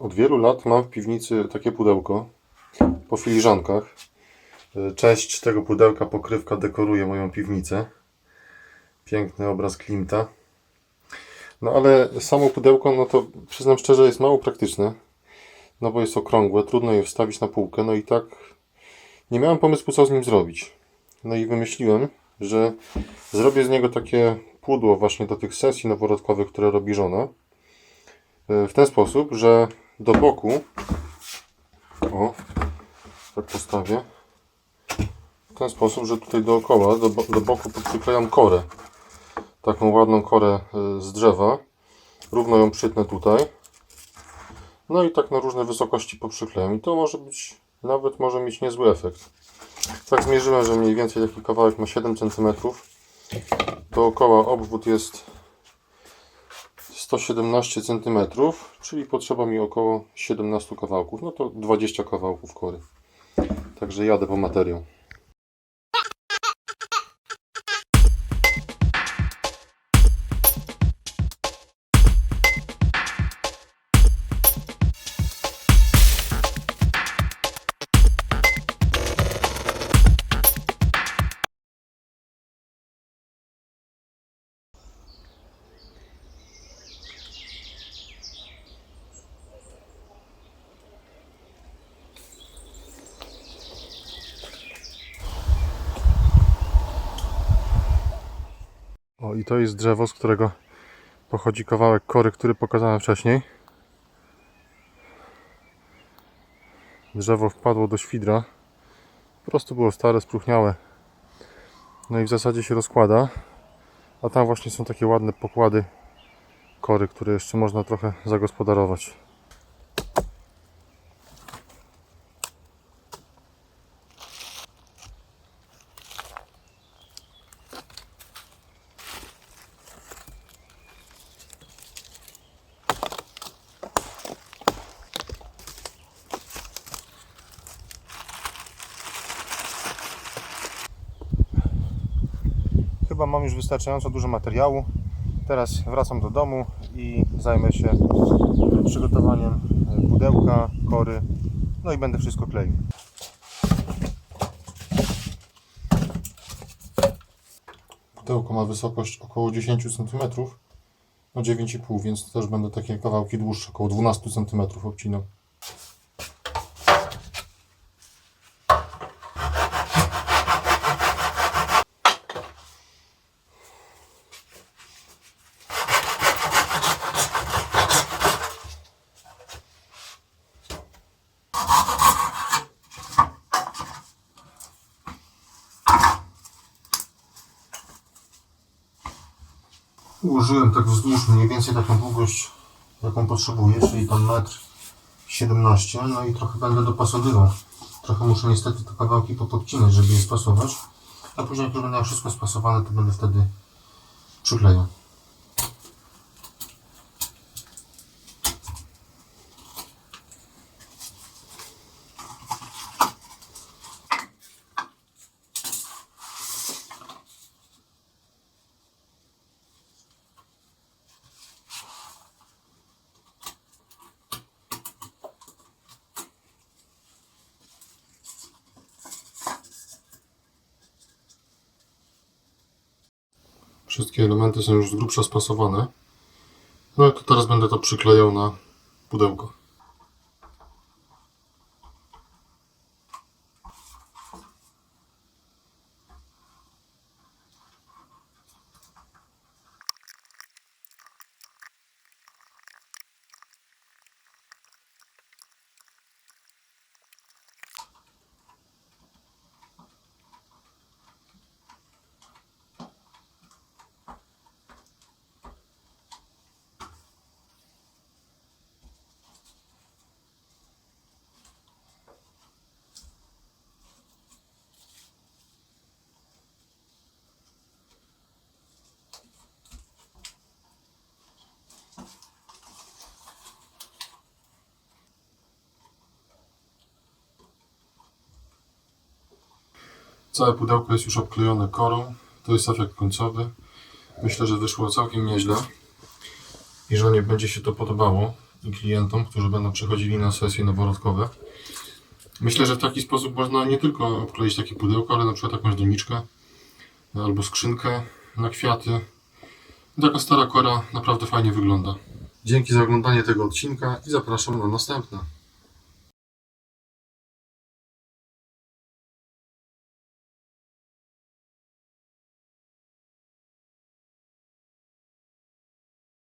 Od wielu lat mam w piwnicy takie pudełko po filiżankach. Y, Część tego pudełka, pokrywka dekoruje moją piwnicę. Piękny obraz Klimta. No ale samo pudełko, no to przyznam szczerze, jest mało praktyczne. No bo jest okrągłe, trudno je wstawić na półkę. No i tak nie miałem pomysłu, co z nim zrobić. No i wymyśliłem, że zrobię z niego takie pudło właśnie do tych sesji noworodkowych, które robi żona. Y, W ten sposób, że do boku. O, tak postawię. W ten sposób, że tutaj dookoła do, do boku przyklejam korę. Taką ładną korę y, z drzewa. Równo ją przytnę tutaj. No i tak na różne wysokości poprzyklejam. I to może być nawet może mieć niezły efekt. Tak zmierzyłem, że mniej więcej taki kawałek ma 7 cm dookoła obwód jest 117 cm, czyli potrzeba mi około 17 kawałków. No to 20 kawałków kory. Także jadę po materiał. I to jest drzewo, z którego pochodzi kawałek kory, który pokazałem wcześniej. Drzewo wpadło do świdra. Po prostu było stare, spróchniałe. No i w zasadzie się rozkłada. A tam właśnie są takie ładne pokłady kory, które jeszcze można trochę zagospodarować. Chyba mam już wystarczająco dużo materiału. Teraz wracam do domu i zajmę się przygotowaniem pudełka, kory, no i będę wszystko kleił. Pudełko ma wysokość około 10 cm, no 9,5, więc też będę takie kawałki dłuższe, około 12 cm obcinał. Ułożyłem tak wzdłuż mniej więcej taką długość, jaką potrzebuję, czyli tam metr 17, no i trochę będę dopasowywał. Trochę muszę niestety te kawałki popodcinać, żeby je spasować, a później jak już będę wszystko spasowane, to będę wtedy przyklejał. Wszystkie elementy są już z grubsza spasowane. No i to teraz będę to przyklejał na pudełko. Całe pudełko jest już obklejone korą. To jest efekt końcowy. Myślę, że wyszło całkiem nieźle. I że nie będzie się to podobało. klientom, którzy będą przychodzili na sesje noworodkowe. Myślę, że w taki sposób można nie tylko obkleić takie pudełko, ale na przykład jakąś doniczkę albo skrzynkę na kwiaty. Taka stara kora naprawdę fajnie wygląda. Dzięki za oglądanie tego odcinka i zapraszam na następne.